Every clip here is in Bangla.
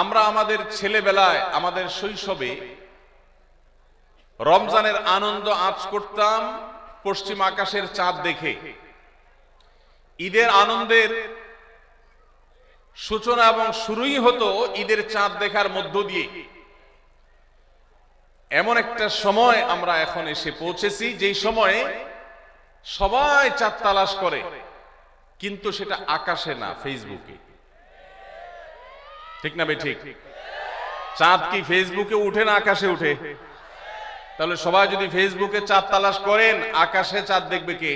আমরা আমাদের ছেলেবেলায় আমাদের শৈশবে রমজানের আনন্দ আজ করতাম পশ্চিম আকাশের চাঁদ দেখে। ঈদের আনন্দের সূচনা এবং শুরুই হতো ঈদের চাঁদ দেখার মধ্য দিয়ে। এমন একটা সময় আমরা এখন এসে পৌঁছেছি, যেই সময়ে সবাই চাঁদ তালাশ করে, কিন্তু সেটা আকাশে না ফেসবুকে ঠিক না ঠিক। চাঁদ কি ফেসবুকে উঠে না আকাশে উঠে? তাহলে সবাই যদি ফেসবুকে চাঁদ তালাশ করেন, আকাশে চাঁদ দেখবে কে?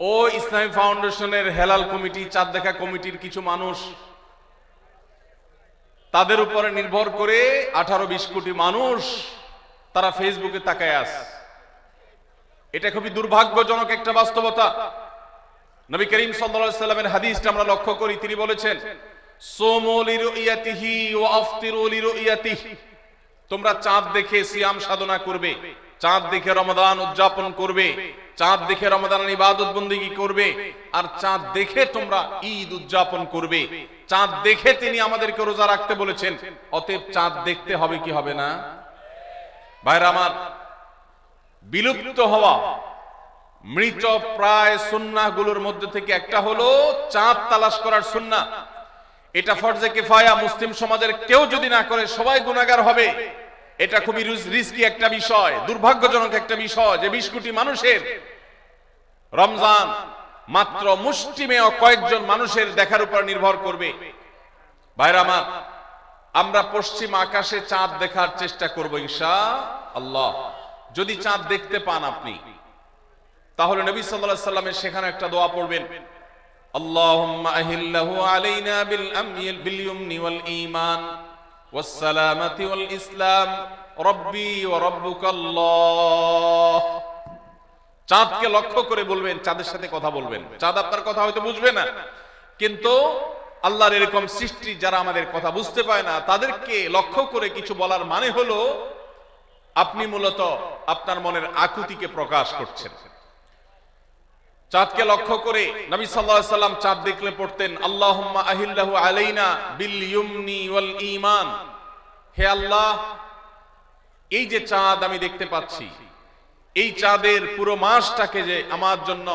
ও ইসলামী ফাউন্ডেশনের হেলাল কমিটি, চাঁদ দেখা কমিটির কিছু মানুষ, তাদের উপরে নির্ভর করে আঠারো বিশ কোটি মানুষ, তারা ফেসবুকে তাকায় আস এটা খুবই দুর্ভাগ্যজনক একটা বাস্তবতা। নবী করিম সাল্লামের হাদিসটা আমরা লক্ষ্য করি, তিনি বলেছেন তোমরা চাঁদ দেখে সিয়াম সাধনা করবে, চাঁদ দেখে রমাদান উদযাপন করবে, চাঁদ দেখে রমাদান ইবাদত বন্দিগি করবে, আর চাঁদ দেখে তোমরা ঈদ উদযাপন করবে। চাঁদ দেখে তিনি আমাদেরকে রোজা রাখতে বলেছেন, অতএব চাঁদ দেখতে হবে কি হবে না? ভাইরা আমার, বিলুপ্ত হওয়া মৃত প্রায় সুন্নাহগুলোর মধ্যে থেকে একটা হলো চাঁদ তালাশ করার সুন্নাহ। এটা ফরজে কিফায়া মুসলিম সমাজের কেউ যদি না করে, সবাই গুনাহগার হবে। এটা খুবই রিস্কি একটা বিষয়, দুর্ভাগ্যজনক একটা বিষয় যে বিশ কোটি মানুষের রমজান মাত্র মুষ্টিমেয় কয়েকজন মানুষের দেখার উপর নির্ভর করবে। ভাইরা আমার পশ্চিম আকাশে চাঁদ দেখার চেষ্টা করব ইনশা আল্লাহ যদি চাঁদ দেখতে পান আপনি, তাহলে নবী আলাইহি সাল্লামের সেখানে একটা দোয়া পড়বেন। اللهم أهله علينا بالأمن باليمن والإيمان والسلامة والإسلام ربي وربك الله চাঁদকে লক্ষ্য করে বলবেন চাঁদের সাথে কথা বলবেন চাঁদ আপনার কথা হয়তো বুঝবে না কিন্তু আল্লাহর এরকম সৃষ্টি যারা আমাদের কথা বুঝতে পায় না তাদেরকে লক্ষ্য করে কিছু বলার মানে হলো আপনি মূলত আপনার মনের আকুতিকে প্রকাশ করছেন চাঁদকে লক্ষ্য করে নবী সাল্লাম চাঁদ দেখলে পড়তেন আহিল্লাহু আলাইনা বিল ওয়াল ঈমান। হে আল্লাহ, এই যে চাঁদ আমি দেখতে পাচ্ছি, এই চাঁদের পুরো মাসটাকে যে আমার জন্য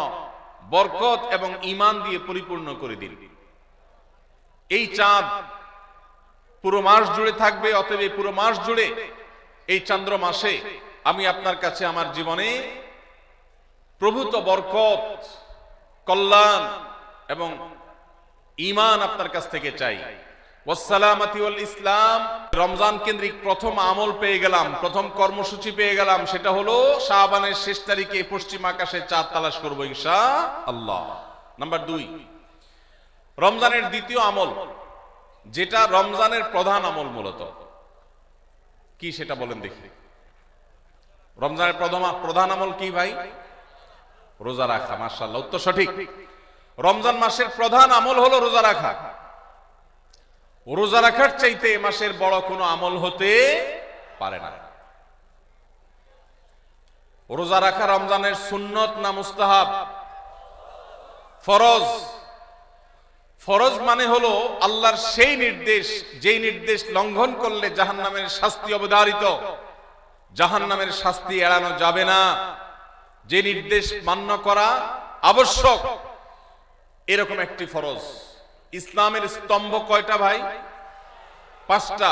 বরকত এবং ঈমান দিয়ে পরিপূর্ণ করে দিন এই চাঁদ পুরো মাস জুড়ে থাকবে, অতএব পুরো মাস জুড়ে, এই চন্দ্র মাসে আমি আপনার কাছে আমার জীবনে প্রভূত বরকত, কল্যাণ এবং ইমান আপনার কাছ থেকে চাই। ওয়াসালামাতি ওয়াল ইসলাম। রমজান কেন্দ্রিক প্রথম আমল পেয়ে গেলাম, প্রথম কর্মসূচি পেয়ে গেলাম, সেটা হলো শাহবানের শেষ তারিখে পশ্চিম আকাশে চাঁদ তালাশ করব ইনশা আল্লাহ নাম্বার দুই, রমজানের দ্বিতীয় আমল, যেটা রমজানের প্রধান আমল মূলত। কি সেটা বলেন দেখি। রমজানের প্রধান আমল কি ভাই? রোজা রাখা মার্শাল্লাহ উত্তর সঠিক। রমজান মাসের প্রধান আমল হলো রোজা রাখা। রোজা রাখার চাইতে মাসের বড় কোনো আমল হতে পারে না। রোজা রাখা রমজানের সুন্নত না মুস্তাহাব? ফরজ। ফরজ মানে হলো আল্লাহর সেই নির্দেশ, যেই নির্দেশ লঙ্ঘন করলে জাহান্নামের শাস্তি অবধারিত। জাহান্নামের শাস্তি এড়ানো যাবে না। যে নির্দেশ মান্য করা আবশ্যক, এরকম একটি ফরজ। ইসলামের স্তম্ভ কয়টা ভাই? পাঁচটা।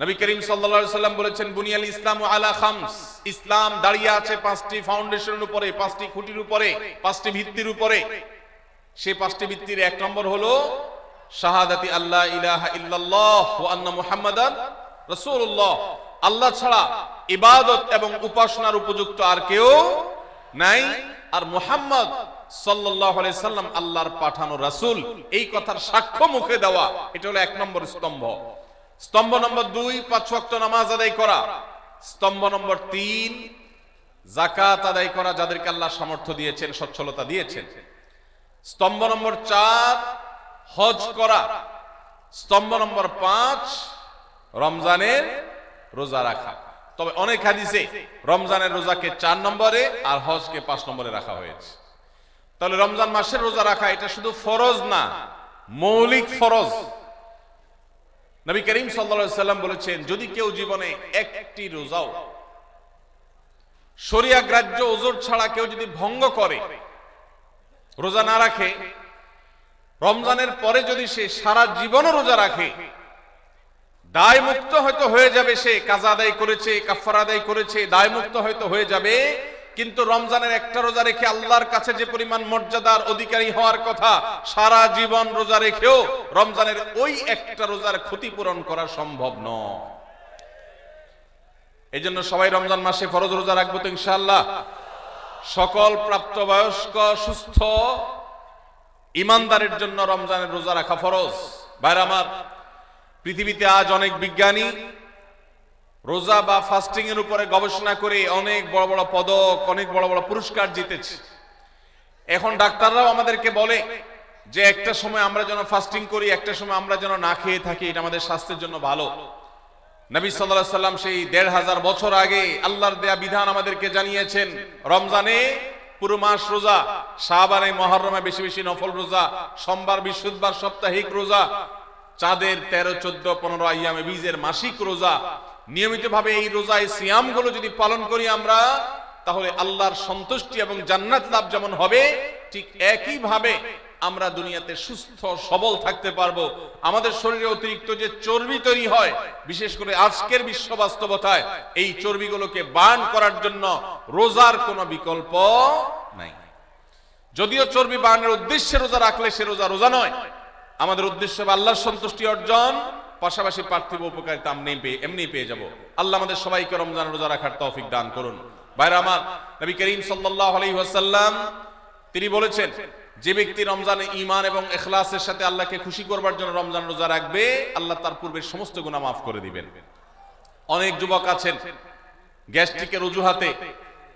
নবী করিম সাল্লা সাল্লাম বলেছেন, বুনিয়াল ইসলাম আলা খামস। ইসলাম দাঁড়িয়ে আছে পাঁচটি ফাউন্ডেশনের উপরে, পাঁচটি খুঁটির উপরে, পাঁচটি ভিত্তির উপরে। সে পাঁচটি ভিত্তির এক নম্বর হলো শাহাদাতি আল্লাহ ইলাহা ইল্লাল্লাহ ওয়া আন্না মুহাম্মাদান রাসূলুল্লাহ। আল্লাহ ছাড়া ইবাদত এবং উপাসনার উপযুক্ত আর কেউ নাই। আর মুহাম্মদ সাল্লাম আল্লাহর পাঠানো রাসূল, এই কথার সাক্ষ্য মুখে দেওয়া, এটা হলো এক নম্বর স্তম্ভ। স্তম্ভ নম্বর দুই, পাঁচ ওয়াক্ত নামাজ আদায় করা। স্তম্ভ নম্বর তিন জাকাত আদায় করা, যাদেরকে আল্লাহ সামর্থ্য দিয়েছেন, সচ্ছলতা দিয়েছেন। স্তম্ভ নম্বর চার, হজ করা। স্তম্ভ নম্বর পাঁচ, রমজানের রোজা রাখা। তবে অনেক হাদিসে রমজানের রোজাকে চার নম্বরে আর হজকে পাঁচ নম্বরে রাখা হয়েছে। তাহলে রমজান মাসের রোজা রাখা এটা শুধু ফরজ না, মৌলিক ফরজ। নবী করিম সাল্লা সাল্লাম বলেছেন, যদি কেউ জীবনে একটি রোজাও শরিয়া গ্রাহ্য ওজোর ছাড়া কেউ যদি ভঙ্গ করে, রোজা না রাখে, রমজানের পরে যদি সে সারা জীবনও রোজা রাখে দায় মুক্ত হয়তো হয়ে যাবে সে, কাজা আদায় করেছে কাফার আদায় করেছে দায় মুক্ত হয়তো হয়ে যাবে। কিন্তু রমজানের একটা রোজা রেখে আল্লাহর কাছে যে পরিমাণ মর্যাদার অধিকারী হওয়ার কথা, সারা জীবন রোজা রেখেও রমজানের ওই একটা রোজার ক্ষতিপূরণ করা সম্ভব নয়। এই জন্য সবাই রমজান মাসে ফরজ রোজা রাখব তো ইনশাআল্লাহ। সকল প্রাপ্তবয়স্ক, সুস্থ, ইমানদারের জন্য রমজানের রোজা রাখা ফরজ। বাইরে আমার পৃথিবীতে আজ অনেক বিজ্ঞানী রোজা বা ফাস্টিং এর উপরে গবেষণা করে অনেক বড় বড় পদক, অনেক বড় বড় পুরস্কার জিতেছে। এখন ডাক্তাররাও আমাদেরকে বলে যে একটা সময় আমরা যেন ফাস্টিং করি, একটা সময় আমরা যেন না খেয়ে থাকি, এটা আমাদের স্বাস্থ্যের জন্য ভালো। নবী সাল্লাল্লাহু সাল্লাম সেই দেড় হাজার বছর আগে আল্লাহর দেয়া বিধান আমাদেরকে জানিয়েছেন, রমজানে পুরো মাস রোজা শাহবানে মহরমে বেশি বেশি নফল রোজা, সোমবার, বৃহস্পতিবার, সাপ্তাহিক রোজা চাঁদের তেরো, চোদ্দ, পনেরো আইয়ামে বীজের মাসিক রোজা। নিয়মিতভাবে এই রোজায় সিয়ামগুলো যদি পালন করি আমরা, তাহলে আল্লাহর সন্তুষ্টি এবং জান্নাত লাভ যেমন হবে, ঠিক একই ভাবে আমরা দুনিয়াতে সুস্থ, সবল থাকতে পারব। আমাদের শরীরে অতিরিক্ত যে চর্বি তৈরি হয়, বিশেষ করে আজকের বিশ্ব বাস্তবতায়, এই চর্বিগুলোকে বার্ন করার জন্য রোজার কোনো বিকল্প নাই। যদিও চর্বি বার্নের উদ্দেশ্যে রোজা রাখলে সে রোজা রোজা নয় আমাদের উদ্দেশ্য আল্লাহর সন্তুষ্টি অর্জন, পাশাপাশি পার্থিব উপকারিতা আমি পেয়ে এমনি পেয়ে যাব। আল্লাহ আমাদের সবাইকে রমজান রোজা রাখার তৌফিক দান করুন। বাইরে আমার, নবী করিম ওয়াসাল্লাম, তিনি বলেছেন, যে ব্যক্তি রমজানে ঈমান এবং এখলাসের সাথে আল্লাহকে খুশি করবার জন্য রমজান রোজা রাখবে, আল্লাহ তার পূর্বের সমস্ত গুনাহ মাফ করে দিবেন। অনেক যুবক আছেন, গ্যাস্ট্রিকের অজুহাতে,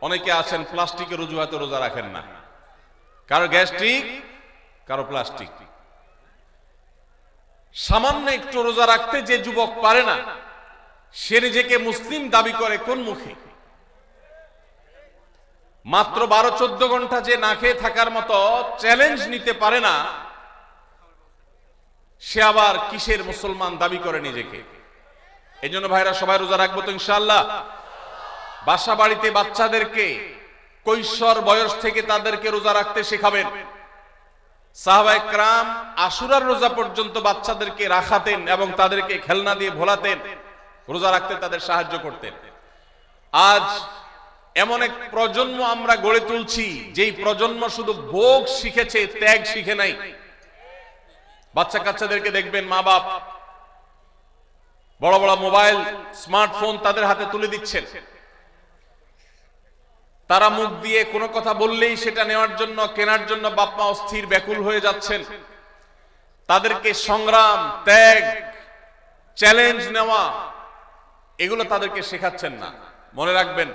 অনেকে আছেন, প্লাস্টিকের অজুহাতে রোজা রাখেন না। কারও গ্যাস্ট্রিক, কারও প্লাস্টিক। সামান্য একটু রোজা রাখতে যে যুবক পারে না, সে নিজেকে মুসলিম দাবি করে কোন মুখে? মাত্র বারো চোদ্দ ঘণ্টা যে না খেয়ে থাকার মতো চ্যালেঞ্জ নিতে পারে না, সে আবার কিসের মুসলমান দাবি করে নিজেকে? এই জন্য ভাইরা সবাই রোজা রাখব তো ইনশাল্লাহ বাসা বাড়িতে বাচ্চাদেরকে কৈশোর বয়স থেকে তাদেরকে রোজা রাখতে শেখাবেন। এমন এক প্রজন্ম আমরা গড়ে তুলছি, যেই প্রজন্ম শুধু ভোগ শিখেছে, ত্যাগ শিখে নাই। বাচ্চা কাচ্চাদেরকে দেখবেন মা বাপ, বড় বড় মোবাইল, স্মার্টফোন তাদের হাতে তুলে দিচ্ছেন। তারা মুখ দিয়ে কোনো কথা বললেই সেটা নেওয়ার জন্য, কেনার জন্য বাপমা অস্থির, ব্যাকুল হয়ে যাচ্ছেন। তাদেরকে সংগ্রাম, ত্যাগ, চ্যালেঞ্জ নেওয়া, এগুলো তাদেরকে শেখাচ্ছেন না। মনে রাখবেন,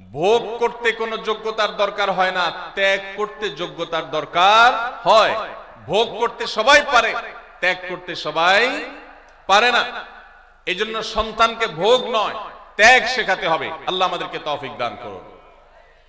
ভোগ করতে কোনো যোগ্যতার দরকার হয় না, ত্যাগ করতে যোগ্যতার দরকার হয়। ভোগ করতে সবাই পারে, ত্যাগ করতে সবাই পারে না। এই সন্তানকে ভোগ নয়, ত্যাগ শেখাতে হবে। আল্লাহ আমাদেরকে তৌফিক দান করুন।